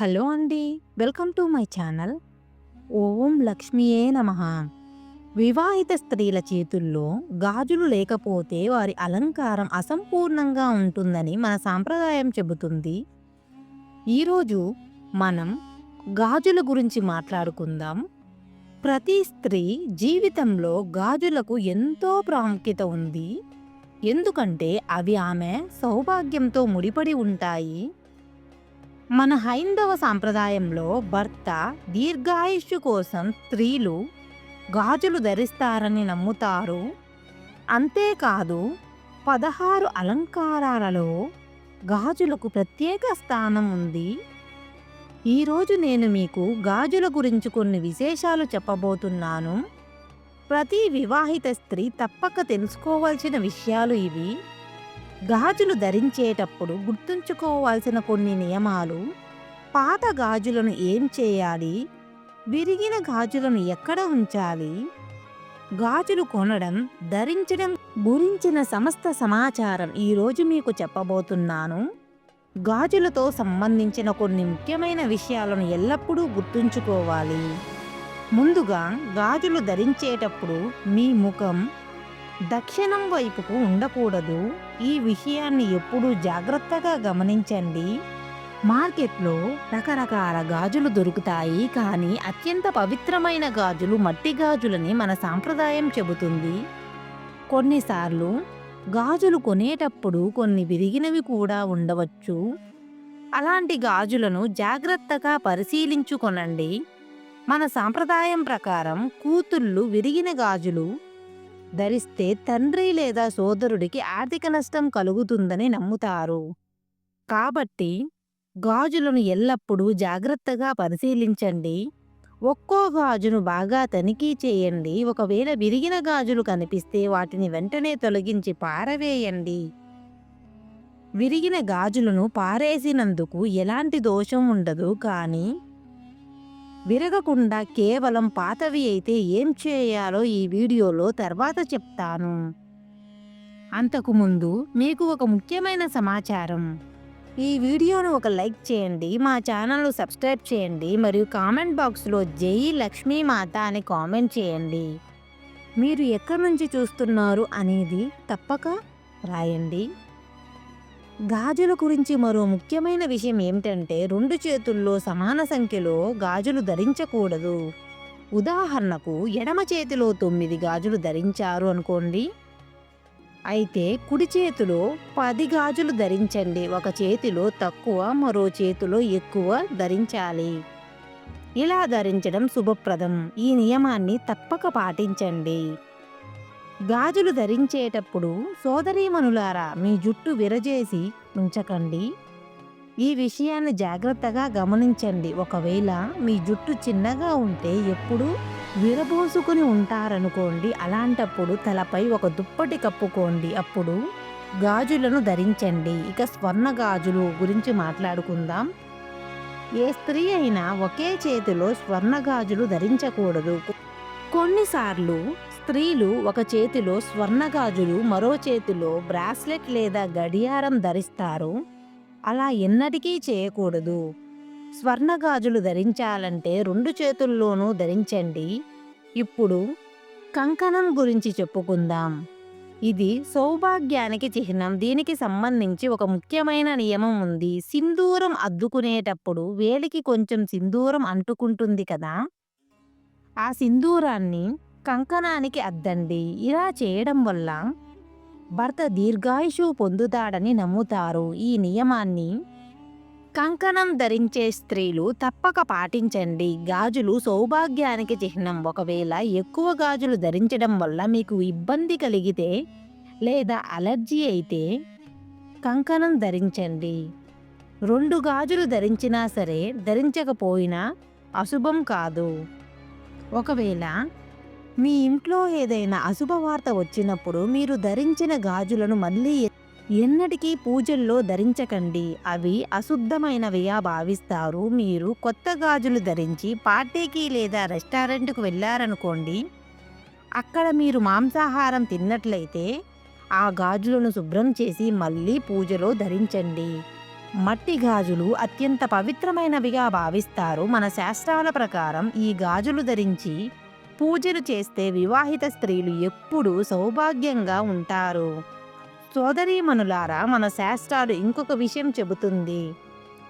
Hello అండి welcome to my channel. Om లక్ష్మీయే నమ. వివాహిత స్త్రీల చేతుల్లో గాజులు లేకపోతే వారి అలంకారం అసంపూర్ణంగా ఉంటుందని మన సాంప్రదాయం చెబుతుంది. ఈరోజు మనం గాజుల గురించి మాట్లాడుకుందాం. ప్రతి స్త్రీ జీవితంలో గాజులకు ఎంతో ప్రాముఖ్యత ఉంది. ఎందుకంటే అవి ఆమె సౌభాగ్యంతో ముడిపడి ఉంటాయి. మన హైందవ సాంప్రదాయంలో భర్త దీర్ఘాయుష్యు కోసం స్త్రీలు గాజులు ధరిస్తారని నమ్ముతారు. అంతేకాదు పదహారు అలంకారాలలో గాజులకు ప్రత్యేక స్థానం ఉంది. ఈరోజు నేను మీకు గాజుల గురించి కొన్ని విశేషాలు చెప్పబోతున్నాను. ప్రతి వివాహిత స్త్రీ తప్పక తెలుసుకోవాల్సిన విషయాలు ఇవి. గాజులు ధరించేటప్పుడు గుర్తుంచుకోవాల్సిన కొన్ని నియమాలు. పాత గాజులను ఏం చేయాలి? విరిగిన గాజులను ఎక్కడ ఉంచాలి? గాజులు కొనడం ధరించడం గురించిన సమస్త సమాచారం ఈరోజు మీకు చెప్పబోతున్నాను. గాజులతో సంబంధించిన కొన్ని ముఖ్యమైన విషయాలను ఎల్లప్పుడూ గుర్తుంచుకోవాలి. ముందుగా గాజులు ధరించేటప్పుడు మీ ముఖం దక్షిణం వైపుకు ఉండకూడదు. ఈ విషయాన్ని ఎప్పుడూ జాగ్రత్తగా గమనించండి. మార్కెట్లో రకరకాల గాజులు దొరుకుతాయి. కానీ అత్యంత పవిత్రమైన గాజులు మట్టి గాజులని మన సాంప్రదాయం చెబుతుంది. కొన్నిసార్లు గాజులు కొనేటప్పుడు కొన్ని విరిగినవి కూడా ఉండవచ్చు. అలాంటి గాజులను జాగ్రత్తగా పరిశీలించుకొనండి. మన సాంప్రదాయం ప్రకారం కూతుళ్ళు విరిగిన గాజులు ధరిస్తే తండ్రి లేదా సోదరుడికి ఆర్థిక నష్టం కలుగుతుందని నమ్ముతారు. కాబట్టి గాజులను ఎల్లప్పుడూ జాగ్రత్తగా పరిశీలించండి. ఒక్కో గాజును బాగా తనిఖీ చేయండి. ఒకవేళ విరిగిన గాజులు కనిపిస్తే వాటిని వెంటనే తొలగించి పారవేయండి. విరిగిన గాజులను పారేసినందుకు ఎలాంటి దోషం ఉండదు. కానీ విరగకుండా కేవలం పాతవి అయితే ఏం చేయాలో ఈ వీడియోలో తర్వాత చెప్తాను. అంతకుముందు మీకు ఒక ముఖ్యమైన సమాచారం. ఈ వీడియోను ఒక లైక్ చేయండి మా ఛానల్ను సబ్స్క్రైబ్ చేయండి మరియు కామెంట్ బాక్స్లో జై లక్ష్మీమాత అని కామెంట్ చేయండి. మీరు ఎక్కడి నుంచి చూస్తున్నారు అనేది తప్పక రాయండి. గాజుల గురించి మరో ముఖ్యమైన విషయం ఏమిటంటే రెండు చేతుల్లో సమాన సంఖ్యలో గాజులు ధరించకూడదు. ఉదాహరణకు ఎడమ చేతిలో తొమ్మిది గాజులు ధరించారు అనుకోండి. అయితే కుడి చేతిలో పది గాజులు ధరించండి. ఒక చేతిలో తక్కువ మరో చేతిలో ఎక్కువ ధరించాలి. ఇలా ధరించడం శుభప్రదం. ఈ నియమాన్ని తప్పక పాటించండి. గాజులు ధరించేటప్పుడు సోదరీమణులారా మీ జుట్టు విరజేసి ఉంచకండి. ఈ విషయాన్ని జాగ్రత్తగా గమనించండి. ఒకవేళ మీ జుట్టు చిన్నగా ఉంటే ఎప్పుడు విరబోసుకుని ఉంటారనుకోండి. అలాంటప్పుడు తలపై ఒక దుప్పటి కప్పుకోండి. అప్పుడు గాజులను ధరించండి. ఇక స్వర్ణ గాజులు గురించి మాట్లాడుకుందాం. ఏ స్త్రీ అయినా ఒకే చేతిలో స్వర్ణ గాజులు ధరించకూడదు. కొన్నిసార్లు స్త్రీలు ఒక చేతిలో స్వర్ణ గాజులు మరో చేతిలో బ్రాస్లెట్ లేదా గడియారం ధరిస్తారు. అలా ఎన్నటికీ చేయకూడదు. స్వర్ణ గాజులు ధరించాలంటే రెండు చేతుల్లోనూ ధరించండి. ఇప్పుడు కంకణం గురించి చెప్పుకుందాం. ఇది సౌభాగ్యానికి చిహ్నం. దీనికి సంబంధించి ఒక ముఖ్యమైన నియమం ఉంది. సింధూరం అద్దుకునేటప్పుడు వేలికి కొంచెం సింధూరం అంటుకుంటుంది కదా? ఆ సింధూరాన్ని కంకణానికి అద్దండి. ఇలా చేయడం వల్ల భర్త దీర్ఘాయుషు పొందుతాడని నమ్ముతారు. ఈ నియమాన్ని కంకణం ధరించే స్త్రీలు తప్పక పాటించండి. గాజులు సౌభాగ్యానికి చిహ్నం. ఒకవేళ ఎక్కువ గాజులు ధరించడం వల్ల మీకు ఇబ్బంది కలిగితే లేదా అలర్జీ అయితే కంకణం ధరించండి. రెండు గాజులు ధరించినా సరే ధరించకపోయినా అశుభం కాదు. ఒకవేళ మీ ఇంట్లో ఏదైనా అశుభవార్త వచ్చినప్పుడు మీరు ధరించిన గాజులను మళ్ళీ ఎన్నటికీ పూజల్లో ధరించకండి. అవి అశుద్ధమైనవిగా భావిస్తారు. మీరు కొత్త గాజులు ధరించి పార్టీకి లేదా రెస్టారెంట్కు వెళ్ళారనుకోండి అక్కడ మీరు మాంసాహారం తిన్నట్లయితే ఆ గాజులను శుభ్రం చేసి మళ్ళీ పూజలో ధరించండి. మట్టి గాజులు అత్యంత పవిత్రమైనవిగా భావిస్తారు. మన శాస్త్రాల ప్రకారం ఈ గాజులు ధరించి పూజలు చేస్తే వివాహిత స్త్రీలు ఎప్పుడూ సౌభాగ్యంగా ఉంటారు. సోదరీమణులారా మన శాస్త్రాలు ఇంకొక విషయం చెబుతుంది.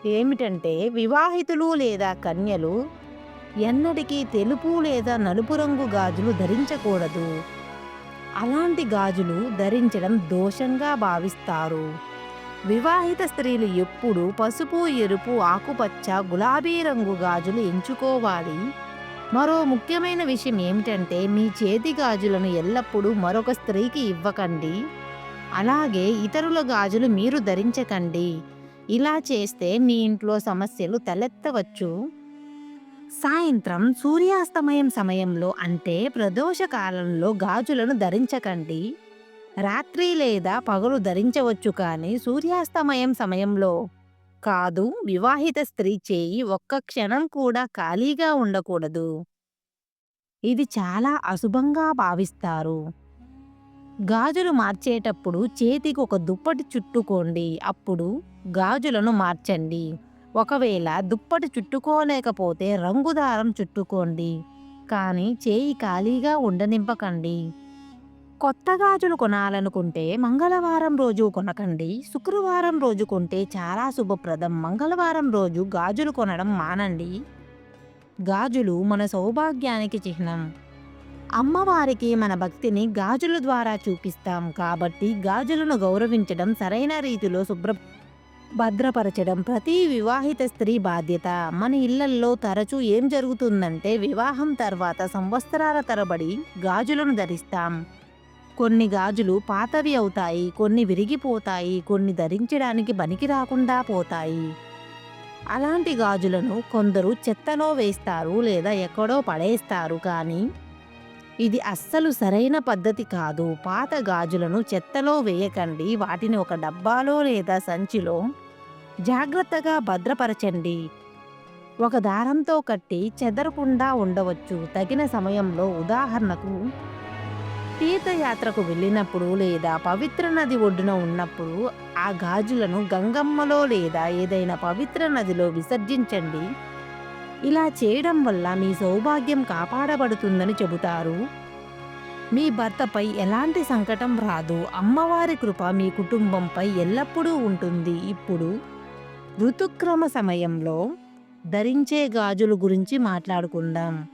ఏమిటంటే వివాహితులు లేదా కన్యలు ఎన్నటికీ తెలుపు లేదా నలుపు రంగు గాజులు ధరించకూడదు. అలాంటి గాజులు ధరించడం దోషంగా భావిస్తారు. వివాహిత స్త్రీలు ఎప్పుడు పసుపు ఎరుపు ఆకుపచ్చ గులాబీ రంగు గాజులు ఎంచుకోవాలి. మరో ముఖ్యమైన విషయం ఏమిటంటే మీ చేతి గాజులను ఎల్లప్పుడూ మరొక స్త్రీకి ఇవ్వకండి. అలాగే ఇతరుల గాజులు మీరు ధరించకండి. ఇలా చేస్తే మీ ఇంట్లో సమస్యలు తలెత్తవచ్చు. సాయంత్రం సూర్యాస్తమయం సమయంలో అంటే ప్రదోష కాలంలో గాజులను ధరించకండి. రాత్రి లేదా పగలు ధరించవచ్చు కానీ సూర్యాస్తమయం సమయంలో కాదు. వివాహిత స్త్రీ చేయి ఒక్క క్షణం కూడా ఖాళీగా ఉండకూడదు. ఇది చాలా అశుభంగా భావిస్తారు. గాజులు మార్చేటప్పుడు చేతికి ఒక దుప్పటి చుట్టుకోండి. అప్పుడు గాజులను మార్చండి. ఒకవేళ దుప్పటి చుట్టుకోలేకపోతే రంగుదారం చుట్టుకోండి. కానీ చేయి ఖాళీగా ఉండనింపకండి కొత్త గాజులు కొనాలనుకుంటే మంగళవారం రోజు కొనకండి. శుక్రవారం రోజు కొంటే చాలా శుభప్రదం. మంగళవారం రోజు గాజులు కొనడం మానండి. గాజులు మన సౌభాగ్యానికి చిహ్నం. అమ్మవారికి మన భక్తిని గాజుల ద్వారా చూపిస్తాం కాబట్టి గాజులను గౌరవించడం సరైన రీతిలో శుభ్ర భద్రపరచడం ప్రతి వివాహిత స్త్రీ బాధ్యత. మన ఇళ్ళల్లో తరచూ ఏం జరుగుతుందంటే వివాహం తర్వాత సంవత్సరాల తరబడి గాజులను ధరిస్తాం. కొన్ని గాజులు పాతవి అవుతాయి కొన్ని విరిగిపోతాయి కొన్ని ధరించడానికి పనికి రాకుండా పోతాయి. అలాంటి గాజులను కొందరు చెత్తలో వేస్తారు లేదా ఎక్కడో పడేస్తారు కానీ ఇది అస్సలు సరైన పద్ధతి కాదు. పాత గాజులను చెత్తలో వేయకండి. వాటిని ఒక డబ్బాలో లేదా సంచిలో జాగ్రత్తగా భద్రపరచండి. ఒక దారంతో కట్టి చెదరకుండా ఉండవచ్చు. తగిన సమయంలో ఉదాహరణకు తీర్థయాత్రకు వెళ్ళినప్పుడు లేదా పవిత్ర నది ఒడ్డున ఉన్నప్పుడు ఆ గాజులను గంగమ్మలో లేదా ఏదైనా పవిత్ర నదిలో విసర్జించండి. ఇలా చేయడం వల్ల మీ సౌభాగ్యం కాపాడబడుతుందని చెబుతారు. మీ భర్తపై ఎలాంటి సంకటం రాదు. అమ్మవారి కృప మీ కుటుంబంపై ఎల్లప్పుడూ ఉంటుంది. ఇప్పుడు ఋతుక్రమ సమయంలో ధరించే గాజుల గురించి మాట్లాడుకుందాం.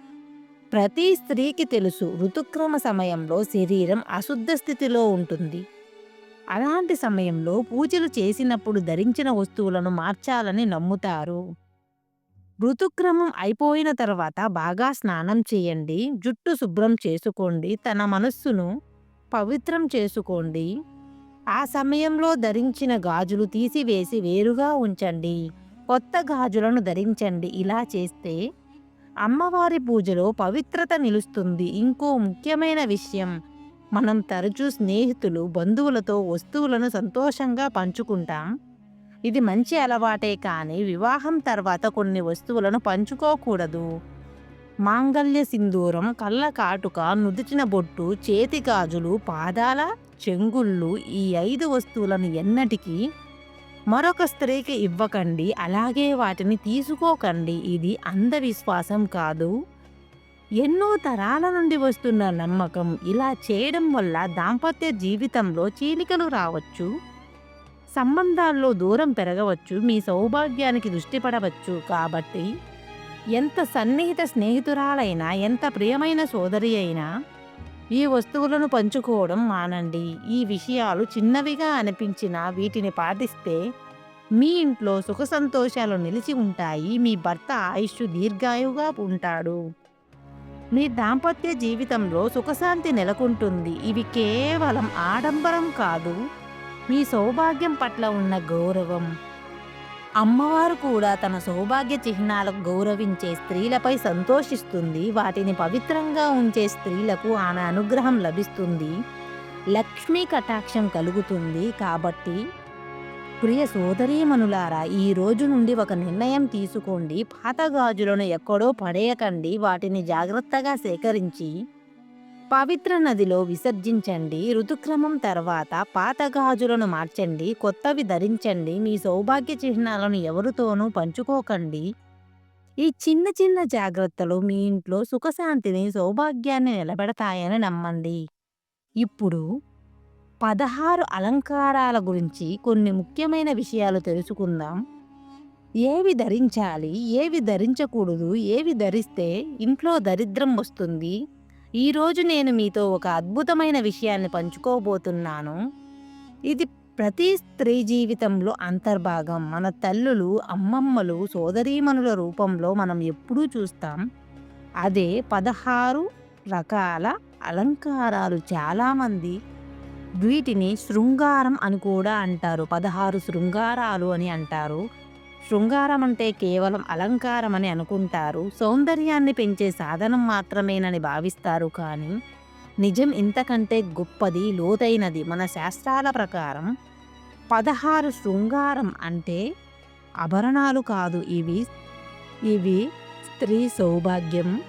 ప్రతి స్త్రీకి తెలుసు ఋతుక్రమ సమయంలో శరీరం అశుద్ధ స్థితిలో ఉంటుంది. అలాంటి సమయంలో పూజలు చేసినప్పుడు ధరించిన వస్తువులను మార్చాలని నమ్ముతారు. ఋతుక్రమం అయిపోయిన తర్వాత బాగా స్నానం చేయండి జుట్టు శుభ్రం చేసుకోండి తన మనస్సును పవిత్రం చేసుకోండి. ఆ సమయంలో ధరించిన గాజులు తీసివేసి వేరుగా ఉంచండి కొత్త గాజులను ధరించండి ఇలా చేస్తే అమ్మవారి పూజలో పవిత్రత నిలుస్తుంది. ఇంకో ముఖ్యమైన విషయం మనం తరచూ స్నేహితులు బంధువులతో వస్తువులను సంతోషంగా పంచుకుంటాం. ఇది మంచి అలవాటే కానీ వివాహం తర్వాత కొన్ని వస్తువులను పంచుకోకూడదు. మాంగల్య సింధూరం కళ్ళ కాటుక నుదిచిన బొట్టు చేతి గాజులు పాదాల చెంగుళ్ళు ఈ ఐదు వస్తువులను ఎన్నటికీ మరొక స్త్రీకి ఇవ్వకండి అలాగే వాటిని తీసుకోకండి. ఇది అంధవిశ్వాసం కాదు. ఎన్నో తరాల నుండి వస్తున్న నమ్మకం. ఇలా చేయడం వల్ల దాంపత్య జీవితంలో చీలికలు రావచ్చు. సంబంధాల్లో దూరం పెరగవచ్చు. మీ సౌభాగ్యానికి దృష్టి పడవచ్చు. కాబట్టి ఎంత సన్నిహిత స్నేహితురాలైనా ఎంత ప్రియమైన సోదరి అయినా ఈ వస్తువులను పంచుకోవడం మానండి. ఈ విషయాలు చిన్నవిగా అనిపించినా వీటిని పాటిస్తే మీ ఇంట్లో సుఖ సంతోషాలు నిలిచి ఉంటాయి. మీ భర్త ఆయుష్ దీర్ఘాయువుగా ఉంటాడు. మీ దాంపత్య జీవితంలో సుఖశాంతి నెలకొంటుంది. ఇవి కేవలం ఆడంబరం కాదు. మీ సౌభాగ్యం పట్ల ఉన్న గౌరవం. అమ్మవారు కూడా తన సౌభాగ్య చిహ్నాలకు గౌరవించే స్త్రీలపై సంతోషిస్తుంది. వాటిని పవిత్రంగా ఉంచే స్త్రీలకు ఆమె అనుగ్రహం లభిస్తుంది. లక్ష్మీ కటాక్షం కలుగుతుంది. కాబట్టి ప్రియ సోదరీమణులారా ఈ రోజు నుండి ఒక నిర్ణయం తీసుకోండి. పాత గాజులను ఎక్కడో పడేయకండి. వాటిని జాగ్రత్తగా సేకరించి పవిత్ర నదిలో విసర్జించండి. ఋతుక్రమం తర్వాత పాత గాజులను మార్చండి. కొత్తవి ధరించండి. మీ సౌభాగ్య చిహ్నాలను ఎవరితోనూ పంచుకోకండి. ఈ చిన్న చిన్న జాగ్రత్తలు మీ ఇంట్లో సుఖశాంతిని సౌభాగ్యాన్ని నిలబెడతాయని నమ్మండి. ఇప్పుడు పదహారు అలంకారాల గురించి కొన్ని ముఖ్యమైన విషయాలు తెలుసుకుందాం. ఏవి ధరించాలి? ఏవి ధరించకూడదు? ఏవి ధరిస్తే ఇంట్లో దరిద్రం వస్తుంది? ఈరోజు నేను మీతో ఒక అద్భుతమైన విషయాన్ని పంచుకోబోతున్నాను. ఇది ప్రతి స్త్రీ జీవితంలో అంతర్భాగం. మన తల్లులు అమ్మమ్మలు సోదరీమణుల రూపంలో మనం ఎప్పుడూ చూస్తాం. అదే పదహారు రకాల అలంకారాలు చాలామంది వీటిని శృంగారం అని కూడా అంటారు. పదహారు శృంగారాలు అని అంటారు. శృంగారం అంటే కేవలం అలంకారం అని అనుకుంటారు. సౌందర్యాన్ని పెంచే సాధనం మాత్రమేనని భావిస్తారు. కానీ నిజం ఇంతకంటే గొప్పది లోతైనది మన శాస్త్రాల ప్రకారం పదహారు శృంగారం అంటే ఆభరణాలు కాదు ఇవి. ఇవి స్త్రీ సౌభాగ్యం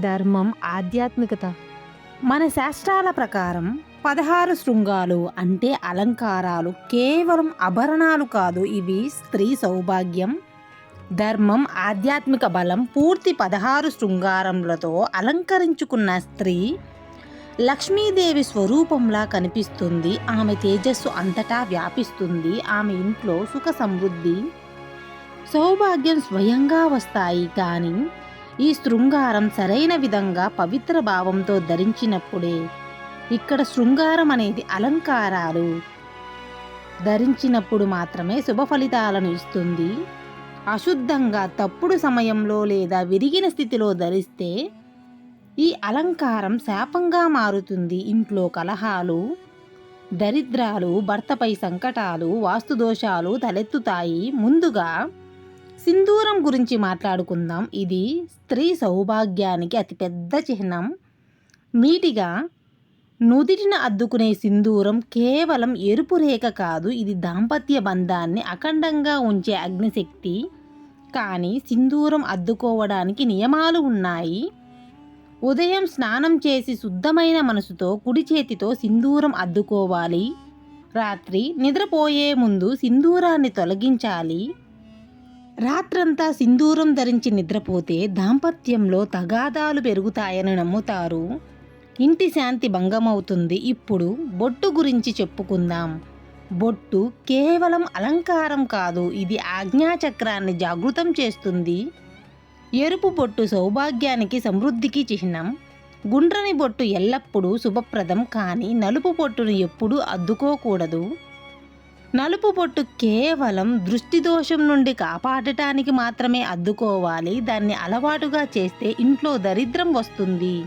ధర్మం ఆధ్యాత్మికత. మన శాస్త్రాల ప్రకారం పదహారు శృంగాలు అంటే అలంకారాలు కేవలం ఆభరణాలు కాదు. ఇవి స్త్రీ సౌభాగ్యం ధర్మం ఆధ్యాత్మిక బలం పూర్తి పదహారు శృంగారములతో అలంకరించుకున్న స్త్రీ లక్ష్మీదేవి స్వరూపంలా కనిపిస్తుంది. ఆమె తేజస్సు అంతటా వ్యాపిస్తుంది. ఆమె ఇంట్లో సుఖ సమృద్ధి సౌభాగ్యం స్వయంగా వస్తాయి. కానీ ఈ శృంగారం సరైన విధంగా పవిత్ర భావంతో ధరించినప్పుడే ఇక్కడ శృంగారం అనేది అలంకారాలు. ధరించినప్పుడు మాత్రమే శుభ ఫలితాలను ఇస్తుంది. అశుద్ధంగా తప్పుడు సమయంలో లేదా విరిగిన స్థితిలో ధరిస్తే ఈ అలంకారం శాపంగా మారుతుంది. ఇంట్లో కలహాలు దరిద్రాలు భర్తపై సంకటాలు వాస్తుదోషాలు తలెత్తుతాయి. ముందుగా సింధూరం గురించి మాట్లాడుకుందాం. ఇది స్త్రీ సౌభాగ్యానికి అతిపెద్ద చిహ్నం. నీటిగా నుదిటిన అద్దుకునే సింధూరం కేవలం ఎరుపు రేఖ కాదు ఇది దాంపత్య బంధాన్ని అఖండంగా ఉంచే అగ్నిశక్తి. కానీ సింధూరం అద్దుకోవడానికి నియమాలు ఉన్నాయి. ఉదయం స్నానం చేసి శుద్ధమైన మనసుతో కుడి చేతితో సింధూరం అద్దుకోవాలి. రాత్రి నిద్రపోయే ముందు సింధూరాన్ని తొలగించాలి. రాత్రంతా సింధూరం ధరించి నిద్రపోతే దాంపత్యంలో తగాదాలు పెరుగుతాయని నమ్ముతారు. ఇంటి శాంతి భంగమవుతుంది. ఇప్పుడు బొట్టు గురించి చెప్పుకుందాం. బొట్టు కేవలం అలంకారం కాదు ఇది ఆజ్ఞాచక్రాన్ని జాగృతం చేస్తుంది. ఎరుపు బొట్టు సౌభాగ్యానికి సమృద్ధికి చిహ్నం. గుండ్రని బొట్టు ఎల్లప్పుడూ శుభప్రదం కానీ నలుపు బొట్టును ఎప్పుడూ అద్దుకోకూడదు. నలుపు బొట్టు కేవలం దృష్టి దోషం నుండి కాపాడటానికి మాత్రమే అద్దుకోవాలి. దాన్ని అలవాటుగా చేస్తే ఇంట్లో దరిద్రం వస్తుంది.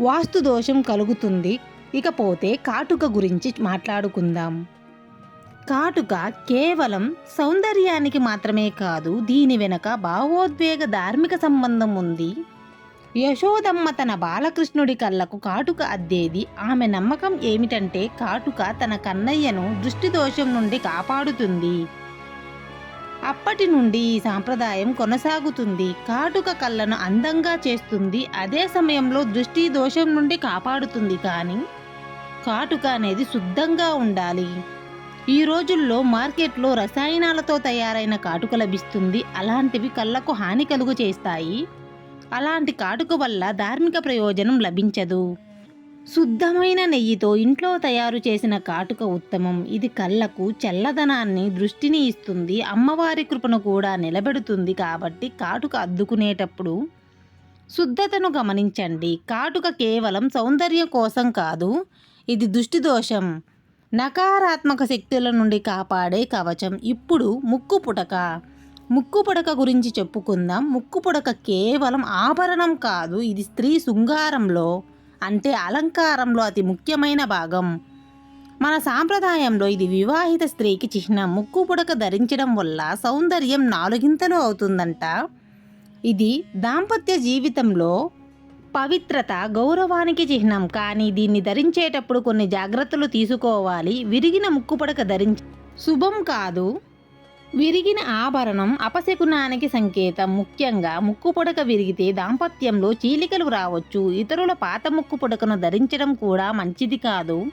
వాస్తు దోషం కలుగుతుంది. ఇకపోతే కాటుక గురించి మాట్లాడుకుందాం. కాటుక కేవలం సౌందర్యానికి మాత్రమే కాదు దీని వెనక భావోద్వేగ ధార్మిక సంబంధం ఉంది. యశోదమ్మ తన బాలకృష్ణుడి కళ్ళకు కాటుక అద్దేది. ఆమె నమ్మకం ఏమిటంటే కాటుక తన కన్నయ్యను దృష్టి దోషం నుండి కాపాడుతుంది. అప్పటి నుండి ఈ సాంప్రదాయం కొనసాగుతుంది. కాటుక కళ్ళను అందంగా చేస్తుంది. అదే సమయంలో దృష్టి దోషం నుండి కాపాడుతుంది కానీ కాటుక అనేది శుద్ధంగా ఉండాలి. ఈ రోజుల్లో మార్కెట్లో రసాయనాలతో తయారైన కాటుక లభిస్తుంది. అలాంటివి కళ్ళకు హాని కలుగు చేస్తాయి. అలాంటి కాటుక వల్ల ధార్మిక ప్రయోజనం లభించదు. శుద్ధమైన నెయ్యితో ఇంట్లో తయారు చేసిన కాటుక ఉత్తమం. ఇది కళ్ళకు చల్లదనాన్ని దృష్టిని ఇస్తుంది అమ్మవారి కృపను కూడా నిలబెడుతుంది కాబట్టి కాటుక అద్దుకునేటప్పుడు శుద్ధతను గమనించండి. కాటుక కేవలం సౌందర్యం కోసం కాదు ఇది దుష్టి దోషం. నకారాత్మక శక్తుల నుండి కాపాడే కవచం. ఇప్పుడు ముక్కు పుటక ముక్కు పుడక గురించి చెప్పుకుందాం. ముక్కు పుడక కేవలం ఆభరణం కాదు ఇది స్త్రీ శృంగారంలో అంటే అలంకారంలో అతి ముఖ్యమైన భాగం. మన సాంప్రదాయంలో ఇది వివాహిత స్త్రీకి చిహ్నం ముక్కు పుడక ధరించడం వల్ల సౌందర్యం నాలుగింతలు అవుతుందంట. ఇది దాంపత్య జీవితంలో పవిత్రత గౌరవానికి చిహ్నం. కానీ దీన్ని ధరించేటప్పుడు కొన్ని జాగ్రత్తలు తీసుకోవాలి. విరిగిన ముక్కు పుడక ధరించ శుభం కాదు. విరిగిన ఆభరణం అపశకునానికి సంకేతం. ముఖ్యంగా ముక్కు పుడక విరిగితే దాంపత్యంలో చీలికలు రావచ్చు. ఇతరుల పాత ముక్కు పుడకను ధరించడం కూడా మంచిది కాదు.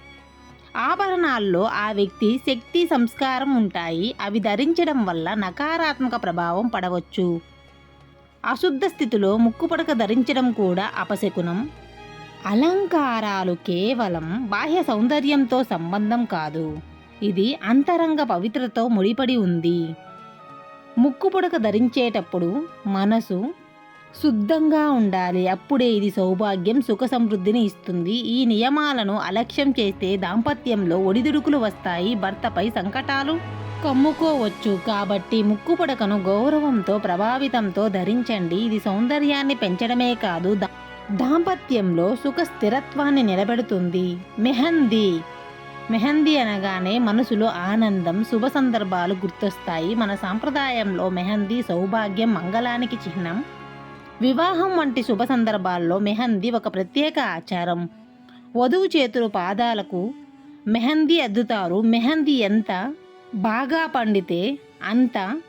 ఆభరణాల్లో ఆ వ్యక్తి శక్తి సంస్కారం ఉంటాయి. అవి ధరించడం వల్ల నకారాత్మక ప్రభావం పడవచ్చు. అశుద్ధ స్థితిలో ముక్కు పుడక ధరించడం కూడా అపశకునం. అలంకారాలు కేవలం బాహ్య సౌందర్యంతో సంబంధం కాదు. ఇది అంతరంగ పవిత్రతో ముడిపడి ఉంది. ముక్కు పుడక ధరించేటప్పుడు మనసు శుద్ధంగా ఉండాలి. అప్పుడే ఇది సౌభాగ్యం సుఖ సమృద్ధిని ఇస్తుంది. ఈ నియమాలను అలక్ష్యం చేస్తే దాంపత్యంలో ఒడిదుడుకులు వస్తాయి. భర్తపై సంకటాలు కమ్ముకోవచ్చు. కాబట్టి ముక్కు పుడకను గౌరవంతో ప్రభావితంతో ధరించండి. ఇది సౌందర్యాన్ని పెంచడమే కాదు దా- దాంపత్యంలో సుఖ స్థిరత్వాన్ని నిలబెడుతుంది. మెహందీ మెహందీ అనగానే మనసులో ఆనందం శుభ సందర్భాలు గుర్తొస్తాయి. మన సాంప్రదాయంలో మెహందీ సౌభాగ్యం మంగళానికి చిహ్నం. వివాహం వంటి శుభ సందర్భాల్లో మెహందీ ఒక ప్రత్యేక ఆచారం. వధువు చేతులు పాదాలకు మెహందీ అద్దుతారు. మెహందీ ఎంత? బాగా పండితే అంత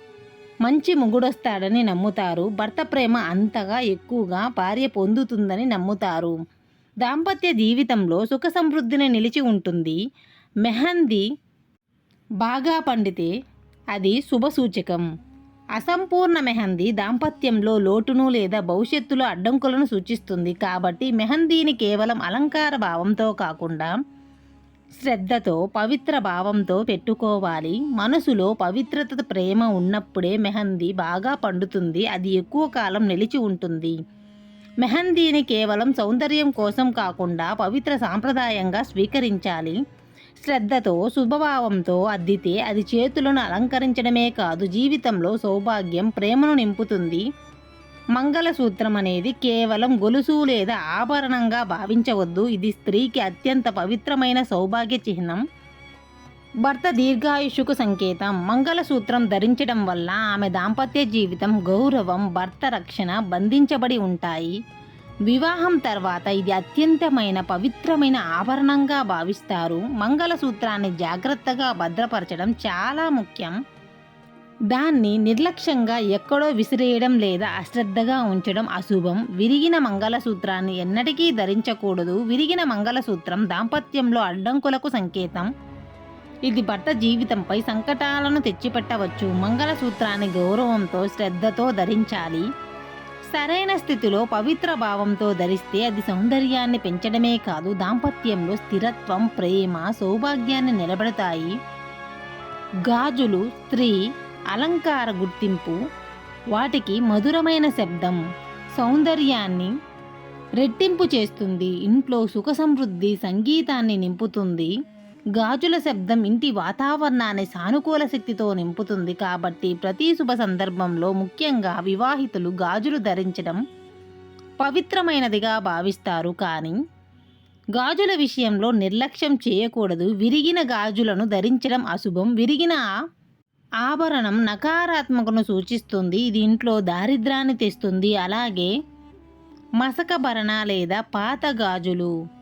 మంచి ముగుడొస్తాడని నమ్ముతారు. భర్త ప్రేమ అంతగా ఎక్కువగా భార్య పొందుతుందని నమ్ముతారు. దాంపత్య జీవితంలో సుఖ సమృద్ధిని నిలిచి ఉంటుంది. మెహందీ బాగా పండితే అది శుభ సూచకం. అసంపూర్ణ మెహందీ దాంపత్యంలో లోటును లేదా భవిష్యత్తులో అడ్డంకులను సూచిస్తుంది. కాబట్టి మెహందీని కేవలం అలంకార భావంతో కాకుండా శ్రద్ధతో పవిత్ర భావంతో పెట్టుకోవాలి. మనసులో పవిత్రత ప్రేమ ఉన్నప్పుడే మెహందీ బాగా పండుతుంది. అది ఎక్కువ కాలం నిలిచి ఉంటుంది. మెహందీని కేవలం సౌందర్యం కోసం కాకుండా పవిత్ర సాంప్రదాయంగా స్వీకరించాలి. శ్రద్ధతో శుభభావంతో అద్దితే అది చేతులను అలంకరించడమే కాదు జీవితంలో సౌభాగ్యం ప్రేమను నింపుతుంది. మంగళసూత్రం అనేది కేవలం గొలుసు లేదా ఆభరణంగా భావించవద్దు. ఇది స్త్రీకి అత్యంత పవిత్రమైన సౌభాగ్య చిహ్నం. భర్త దీర్ఘాయుషుకు సంకేతం. మంగళసూత్రం ధరించడం వల్ల ఆమె దాంపత్య జీవితం గౌరవం భర్త రక్షణ బంధించబడి ఉంటాయి. వివాహం తర్వాత ఇది అత్యంతమైన పవిత్రమైన ఆభరణంగా భావిస్తారు. మంగళసూత్రాన్ని జాగ్రత్తగా భద్రపరచడం చాలా ముఖ్యం. దాన్ని నిర్లక్ష్యంగా ఎక్కడో విసిరేయడం లేదా అశ్రద్ధగా ఉంచడం అశుభం. విరిగిన మంగళసూత్రాన్ని ఎన్నటికీ ధరించకూడదు. విరిగిన మంగళసూత్రం దాంపత్యంలో అడ్డంకులకు సంకేతం. ఇది భర్త జీవితంపై సంకటాలను తెచ్చిపెట్టవచ్చు. మంగళసూత్రాన్ని గౌరవంతో శ్రద్ధతో ధరించాలి. సరైన స్థితిలో పవిత్ర భావంతో ధరిస్తే అది సౌందర్యాన్ని పెంచడమే కాదు దాంపత్యంలో స్థిరత్వం ప్రేమ సౌభాగ్యాన్ని నిలబెడతాయి. గాజులు స్త్రీ అలంకార గుర్తింపు వాటికి మధురమైన శబ్దం సౌందర్యాన్ని రెట్టింపు చేస్తుంది ఇంట్లో సుఖ సమృద్ధి సంగీతాన్ని నింపుతుంది. గాజుల శబ్దం ఇంటి వాతావరణాన్ని సానుకూల శక్తితో నింపుతుంది కాబట్టి ప్రతి శుభ సందర్భంలో ముఖ్యంగా వివాహితులు గాజులు ధరించడం పవిత్రమైనదిగా భావిస్తారు కానీ గాజుల విషయంలో నిర్లక్ష్యం చేయకూడదు. విరిగిన గాజులను ధరించడం అశుభం. విరిగిన ఆభరణం నకారాత్మకను సూచిస్తుంది. ఇది ఇంట్లో దారిద్రాన్ని తెస్తుంది. అలాగే మసక భరణ లేదా పాత గాజులు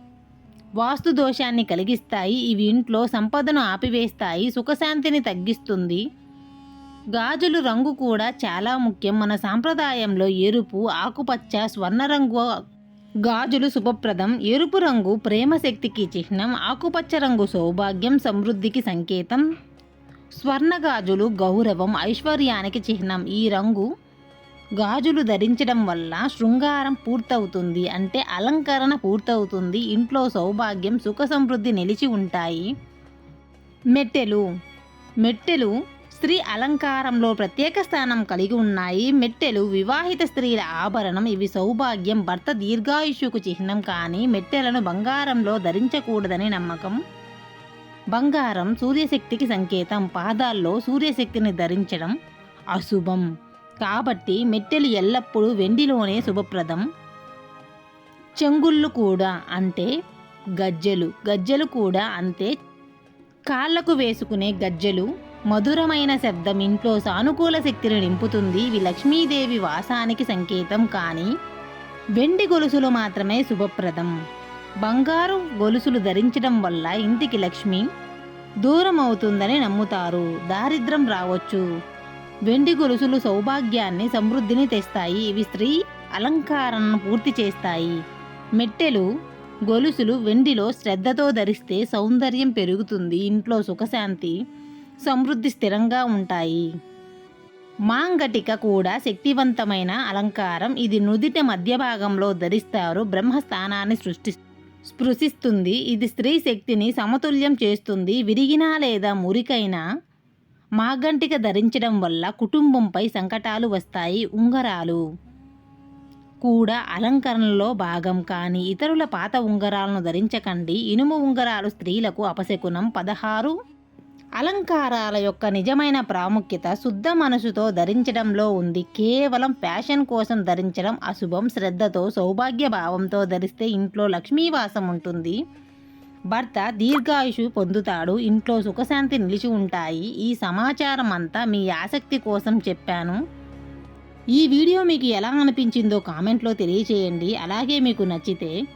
వాస్తు దోషాన్ని కలిగిస్తాయి ఇవి ఇంట్లో సంపదను ఆపివేస్తాయి సుఖశాంతిని తగ్గిస్తుంది. గాజులు రంగు కూడా చాలా ముఖ్యం. మన సాంప్రదాయంలో ఎరుపు ఆకుపచ్చ స్వర్ణ రంగు గాజులు శుభప్రదం. ఎరుపు రంగు ప్రేమ శక్తికి చిహ్నం ఆకుపచ్చ రంగు సౌభాగ్యం సమృద్ధికి సంకేతం. స్వర్ణ గాజులు గౌరవం ఐశ్వర్యానికి చిహ్నం. ఈ రంగు గాజులు ధరించడం వల్ల శృంగారం పూర్తవుతుంది. అంటే అలంకరణ పూర్తవుతుంది. ఇంట్లో సౌభాగ్యం సుఖ సమృద్ధి నిలిచి ఉంటాయి. మెట్టెలు. మెట్టెలు స్త్రీ అలంకారంలో ప్రత్యేక స్థానం కలిగి ఉన్నాయి. మెట్టెలు వివాహిత స్త్రీల ఆభరణం. ఇవి సౌభాగ్యం భర్త దీర్ఘాయుషుకు చిహ్నం కానీ మెట్టెలను బంగారంలో ధరించకూడదని నమ్మకం. బంగారం సూర్యశక్తికి సంకేతం. పాదాల్లో సూర్యశక్తిని ధరించడం అశుభం. కాబట్టి మెట్టెలు ఎల్లప్పుడూ వెండిలోనే శుభప్రదం. చెంగుళ్ళు కూడా అంటే గజ్జెలు గజ్జెలు కూడా అంతే. కాళ్ళకు వేసుకునే గజ్జెలు మధురమైన శబ్దం ఇంట్లో సానుకూల శక్తిని నింపుతుంది. ఇవి లక్ష్మీదేవి వాసానికి సంకేతం కానీ వెండి గొలుసులు మాత్రమే శుభప్రదం. బంగారు గొలుసులు ధరించడం వల్ల ఇంటికి లక్ష్మి దూరం అవుతుందని నమ్ముతారు. దారిద్రం రావచ్చు. వెండి గొలుసులు సౌభాగ్యాన్ని సమృద్ధిని తెస్తాయి. ఇవి స్త్రీ అలంకారణను పూర్తి చేస్తాయి. మెట్టెలు గొలుసులు వెండిలో శ్రద్ధతో ధరిస్తే సౌందర్యం పెరుగుతుంది. ఇంట్లో సుఖశాంతి సమృద్ధి స్థిరంగా ఉంటాయి. మాంగటిక కూడా శక్తివంతమైన అలంకారం. ఇది నుదిట మధ్య భాగంలో ధరిస్తారు. బ్రహ్మస్థానాన్ని సృష్టి స్పృశిస్తుంది. ఇది స్త్రీ శక్తిని సమతుల్యం చేస్తుంది. విరిగినా లేదా మురికైన మాగంటిక ధరించడం వల్ల కుటుంబంపై సంకటాలు వస్తాయి. ఉంగరాలు కూడా అలంకరణలో భాగం. కానీ ఇతరుల పాత ఉంగరాలను ధరించకండి. ఇనుము ఉంగరాలు స్త్రీలకు అపశకునం. పదహారు అలంకారాల యొక్క నిజమైన ప్రాముఖ్యత శుద్ధ మనసుతో ధరించడంలో ఉంది. కేవలం ఫ్యాషన్ కోసం ధరించడం అశుభం. శ్రద్ధతో సౌభాగ్య భావంతో ధరిస్తే ఇంట్లో లక్ష్మీవాసం ఉంటుంది. భర్త దీర్ఘాయుషు పొందుతాడు. ఇంట్లో సుఖశాంతి నిలిచి ఉంటాయి. ఈ సమాచారం అంతా మీ ఆసక్తి కోసం చెప్పాను. ఈ వీడియో మీకు ఎలా అనిపించిందో కామెంట్లో తెలియచేయండి. అలాగే మీకు నచ్చితే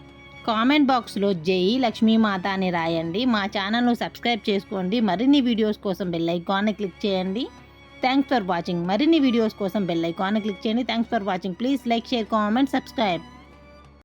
కామెంట్ బాక్స్లో జై లక్ష్మీమాత అని రాయండి. మా ఛానల్ను సబ్స్క్రైబ్ చేసుకోండి. మరిన్ని వీడియోస్ కోసం బెల్ ఐకాన్ని క్లిక్ చేయండి. Thanks for watching. మరిన్ని వీడియోస్ కోసం బెల్ ఐకాన్ని క్లిక్ చేయండి. Thanks for watching. Please like share comment subscribe.